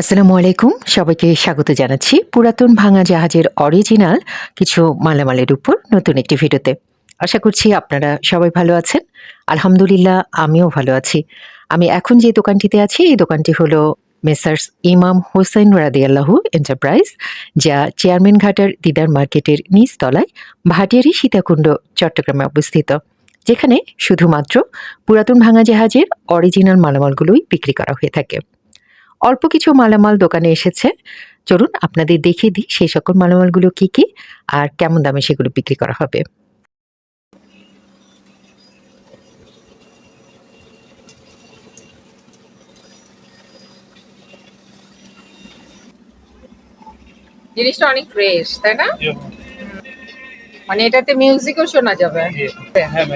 আসসালামু আলাইকুম। সবাইকে স্বাগত জানাচ্ছি পুরাতন ভাঙা জাহাজের অরিজিনাল কিছু মালামালের উপর নতুন একটি ভিডিওতে। আশা করছি আপনারা সবাই ভালো আছেন। আলহামদুলিল্লাহ, আমিও ভালো আছি। আমি এখন যে দোকানটিতে আছি, এই দোকানটি হলো মেসার্স ইমাম হোসেন রাদিয়াল্লাহু এন্টারপ্রাইজ, যা চেয়ারম্যান ঘাটার দিদার মার্কেটের নিচ তলায় ভাটিয়ারি সীতাকুণ্ড, চট্টগ্রামে অবস্থিত, যেখানে শুধুমাত্র পুরাতন ভাঙা জাহাজের অরিজিনাল মালামালগুলোই বিক্রি করা হয়ে থাকে। অল্প কিছু মালামাল দোকানে এসেছে। চলুন আপনাদের দেখিয়ে দিই সেই সকল মালামালগুলো কি কি আর কেমন দামে সেগুলো বিক্রি করা হবে। জিনিসটা অনেক ফ্রেশ তাই না? মানে এটাতে মিউজিকও শোনা যাবে। হ্যাঁ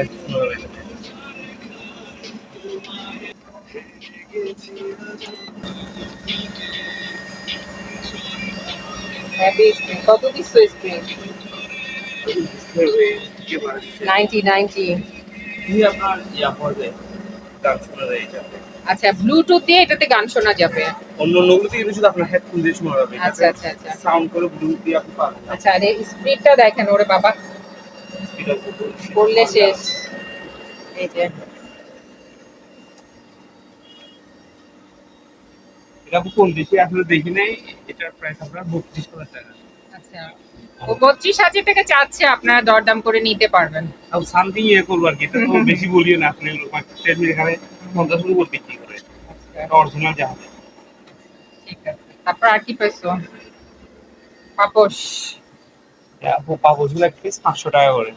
নাইনটি নাইনটি এটা আচ্ছা ব্লুটুথ দিয়ে এটাতে গান শোনা যাবে। অন্য অন্যগুলোতে কিন্তু শুধু আপনার হেডফোন দিয়ে শোনা যাবে আচ্ছা আচ্ছা আচ্ছা। সাউন্ড করে ব্লুটুথ দিয়ে আপনি পাবেন। আচ্ছা আর স্পিডটা দেখেন ওরে বাবা। বললে শেষ। এই যে। এটা কোন দেশে আসলে দেখি নাই। এটার প্রাইস আপনার বত্রিশ হাজার টাকা। আচ্ছা ও বত্রিশ হাজার টাকা চাচ্ছে আপনারা দরদাম করে নিতে পারবেন। তাও সামথিং ইয়ে করব আর কি এটা তো বেশি বলিও না আপনি এখানে পঞ্চাশ করে। আচ্ছা, অরিজিনাল জাহাজ ঠিক আছে। তারপর আর কি পাইছো? পাপোশ। আপু পাপোশগুলো এক পিস পাঁচশো টাকা করে।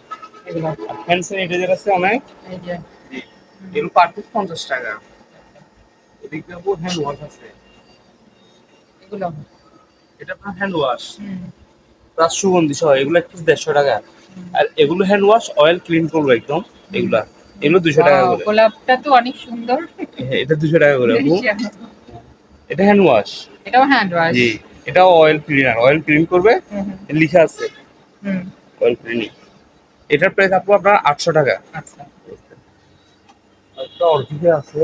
হ্যান্ড স্যানিটাইজার আছে অনেক। এই যে। এগুলো পার পিস পঞ্চাশ টাকা। এদিকে আপু হ্যান্ড ওয়াশ আছে। এগুলো। এটা আপনার হ্যান্ড ওয়াশ প্লাস সুগন্ধি সহ এগুলো এক পিস দেড়শো টাকা। আর এগুলো হ্যান্ড ওয়াশ অয়েল ক্লিন করব একদম এগুলা। এগুলো দুশো টাকা করে। গোলাপটা তো অনেক সুন্দর। হ্যাঁ, এটা দুশো টাকা করে এটা হ্যান্ড ওয়াশ এটাও হ্যান্ড ওয়াশ জি এটাও অয়েল ক্লিনার অয়েল ক্লিন করবে লিখা আছে। হুম। অয়েল ক্লিনিং এটার প্রাইস আপু আপনার আটশো টাকা। আচ্ছা। একটা অর্ধেকে আছে।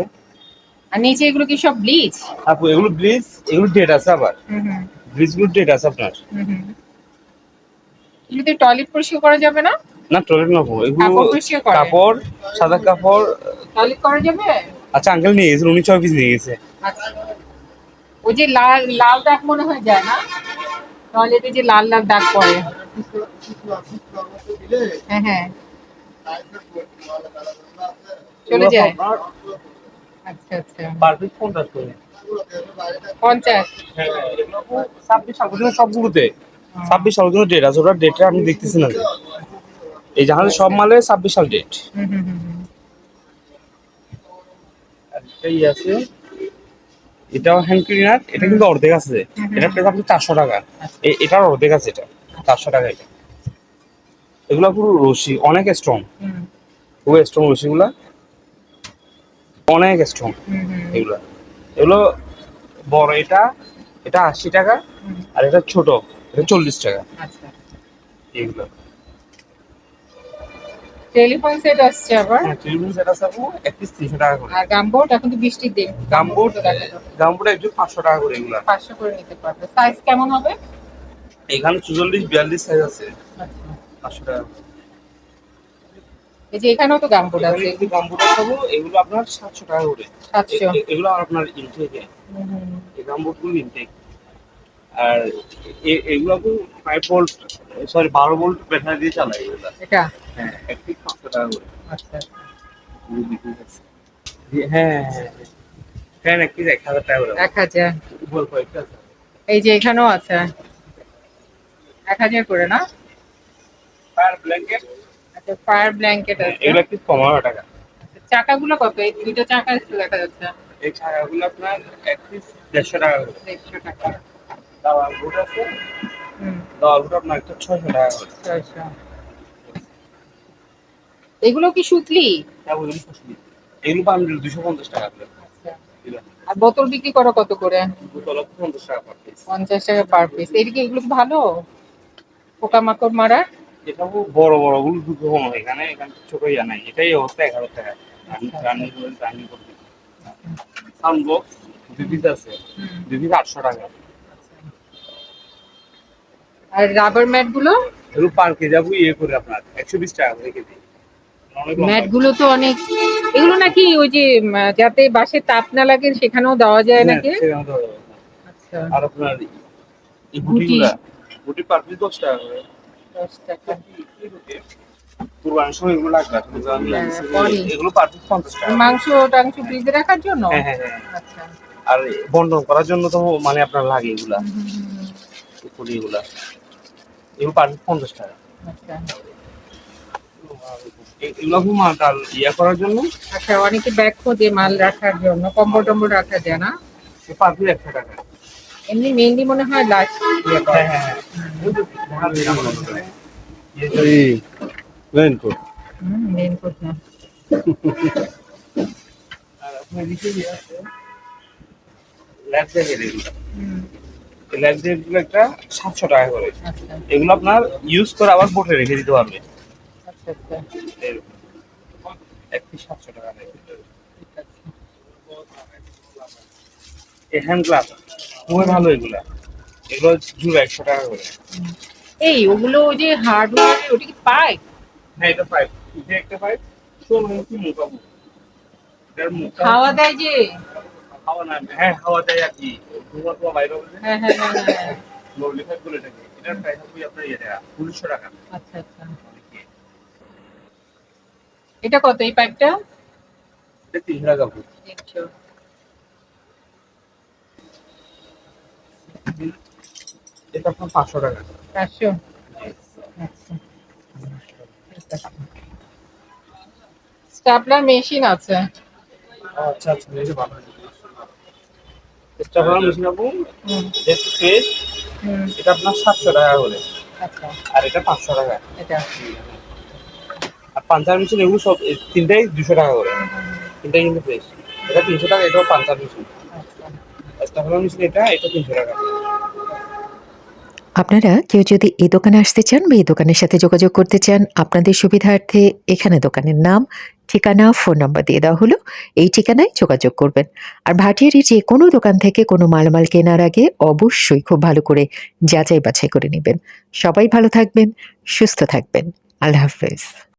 আর নিচে এগুলো কি সব ব্লিচ আপু এগুলো ব্লিচ এগুলো ডেট আছে আবার। হুম হুম। ব্লিচগুলো ডেট আছে আপনার। হুম হুম। এগুলোতে টয়লেট পরিষ্কার করা যাবে না? না টয়লেট না এগুলো? কাপড় সাদা কাপড়। টয়লেট করা যাবে? আচ্ছা আঙ্কেল নিয়ে গেছে উনি ছয় পিস নিয়ে গেছে। আচ্ছা। ওই যে লাল লাল দাগ মনে হয় যায় না? টয়লেটে যে লাল লাল দাগ পড়ে। হ্যাঁ হ্যাঁ। চলে যায়। আচ্ছা আচ্ছা। পার পিস পঞ্চাশ করে? পঞ্চাশ। ছাব্বিশ সবগুলোতে ডেট আছে ওটা ডেটটা আমি দেখতেছি না। এই জাহাজের সব মালে ছাব্বিশ সাল ডেট আছে এটাও হ্যান্ড ক্লিনার এটা কিন্তু অর্ধেক আছে। এটা আপনি চারশো টাকা। এটার অর্ধেক আছে এটা চারশো টাকা এটা। এগুলো পুরো রশি অনেক স্ট্রং খুব স্ট্রং রশিগুলা। অনেক স্ট্রং এগুলো। এগুলো বড় এটা এটা আশি টাকা আর এটা ছোট এটা চল্লিশ টাকা। আচ্ছা। এগুলো। টেলিফোন সেট আসছে আবার? হ্যাঁ সেট আছে আপু এক পিস তিনশো টাকা করে। আর গামবোর্ড এখন তো বৃষ্টির দিন। যাবে। গামবুট একজন পাঁচশো টাকা করে এগুলো। পাঁচশো করে নিতে পারবে। সাইজ কেমন হবে? এখানে চুচল্লিশ বিয়াল্লিশ সাইজ আছে। আচ্ছা। পাঁচশো টাকা। এই যে এখানেও তো গামবোর্ড আছে। এখানে গামবুট আছে এগুলো আপনার সাতশো টাকা করে। সাতশো। এ- এগুলো আপনার ইনটেকে। এই গামবুটগুলো ইনটেক আর এ- এগুলো আপু ফাইভ ভোল্ট সরি বারো ভোল্ট ব্যাটারি দিয়ে চালায় এগুলো। এটা? হ্যাঁ এক পিস পাঁচশো টাকা করে। আচ্ছা। হ্যাঁ। হ্যাঁ। ফ্যান এক পিস এক হাজার টাকা করে। এক হাজার। উপর কয়েকটা এই যে এখানেও আছে। এক হাজার করে না? ফায়ার ব্ল্যাঙ্কেট আচ্ছা ফায়ার ব্ল্যাঙ্কেট আছে। এগুলো পিস পনেরো টাকা? চাকাগুলো কত? এই দুইটা চাকা একটু দেখা যাচ্ছে। এই ছায়াগুলো আপনার এক পিস দেড়শো টাকা করে। দেড়শো টাকা। দাওয়াল বুট আছে। বুট আপনার একটা ছয়শো টাকা করে। ছয়শো। এগুলো কি সুতলি? বলুন এগুলো দুশো পঞ্চাশ টাকা আচ্ছা। আর বোতল বিক্রি করো কত করে? পঞ্চাশ টাকা পার পিস এদিকে এগুলো কি ভালো? পোকামাকড় মারা এটা বড় বড়গুলো দুটো কম হয় এখানে এখানে ছোট ইয়া নাই। এটাই অবস্থা হাজার টাকা রানিং রানিং রানিং করতে সাউন্ড বক্স দুই পিস আছে। দুই পিস আটশো টাকা। আর রাবার ম্যাটগুলো? এগুলো পার কেজি আপু ইয়ে করে আপনার একশো বিশ টাকা করে কেজি। ম্যাটগুলো তো অনেক। এগুলো নাকি ওই যে যাতে বাসে তাপ না লাগে সেখানেও দেওয়া যায় হ্যাঁ, নাকি। আচ্ছা। আর আপনার গুটি। গুটি পার পিস দশ টাকা করে। দশ টাকা পরে। পার মাংস টাংস ফ্রিজে রাখার জন্য আচ্ছা আর বন্টন করার জন্য তো মানে আপনার লাগে এগুলা কুড়ি এগুলা এগুলো পার পঞ্চাশ টাকা এগুলো মাল ইয়া করার জন্য আচ্ছা অনেকে ব্যাগ খোঁজে মাল রাখার জন্য কম্বল টম্বল রাখা যায় না পার টাকা এমনি মেনলি মনে হয় লাস্ট ইয়ে হ্যাঁ হ্যাঁ হ্যাঁ রেনকোট রেনকোট না আর আপনার নিচে আছে ল্যাব জ্যাকেট এগুলো হুম, এই ল্যাব জ্যাকেটগুলো একটা সাতশো টাকা করে। এগুলো আপনার ইউজ করে আবার বোটে রেখে দিতে পারবে। আচ্ছা আচ্ছা। এরকম। এক পিস সাতশো টাকা হ্যান্ড গ্লাভ খুবই ভালো এগুলা। এগুলো জুড়ে একশো টাকা করে। এই ওগুলো ওই যে হার্ডওয়্যার ওটা কি পাইপ হ্যাঁ এটা পাইপ এটা একটা পাইপ শোন মুখ। খাওয়া দেয় যে? হাওয়া না হ্যাঁ হাওয়া দেয় আর কি। ধোঁয়া টোয়া বাইরে হবে হ্যাঁ হ্যাঁ হ্যাঁ হ্যাঁ। লোলি পাইপ বলে এটাকে। এটার প্রাইস হবে আপনার ইয়ে টাকা উনিশশো টাকা। আচ্ছা আচ্ছা। এটা কত এই পাইপটা এটা তিনশো টাকা তিনশো এটা আপনার পাঁচশো টাকা। আচ্ছা স্টাপলার মেশিন আছে। আচ্ছা আচ্ছা এই ভালো। চেষ্টা করার মেশিন আপু যেহেতু ফ্রেশ এটা আপনার সাতশো টাকা করে। আচ্ছা। আর এটা পাঁচশো টাকা। এটা। আর পাঞ্চার মেশিন এগুলো সব তিনটাই দুশো টাকা করে। তিনটাই কিন্তু ফ্রেশ এটা তিনশো টাকা এটাও পাঞ্চার মেশিন। আচ্ছা। স্টাফলার মেশিন এটা এটা তিনশো টাকা। আপনারা কেউ যদি এই দোকানে আসতে চান বা এই দোকানের সাথে যোগাযোগ করতে চান, আপনাদের সুবিধার্থে এখানে দোকানের নাম, ঠিকানা, ফোন নম্বর দিয়ে দেওয়া হলো। এই ঠিকানায় যোগাযোগ করবেন। আর ভাটিয়ারি যে কোনো দোকান থেকে কোনো মালমাল কেনার আগে অবশ্যই খুব ভালো করে যাচাই বাছাই করে নেবেন। সবাই ভালো থাকবেন, সুস্থ থাকবেন। আল্লাহ হাফেজ।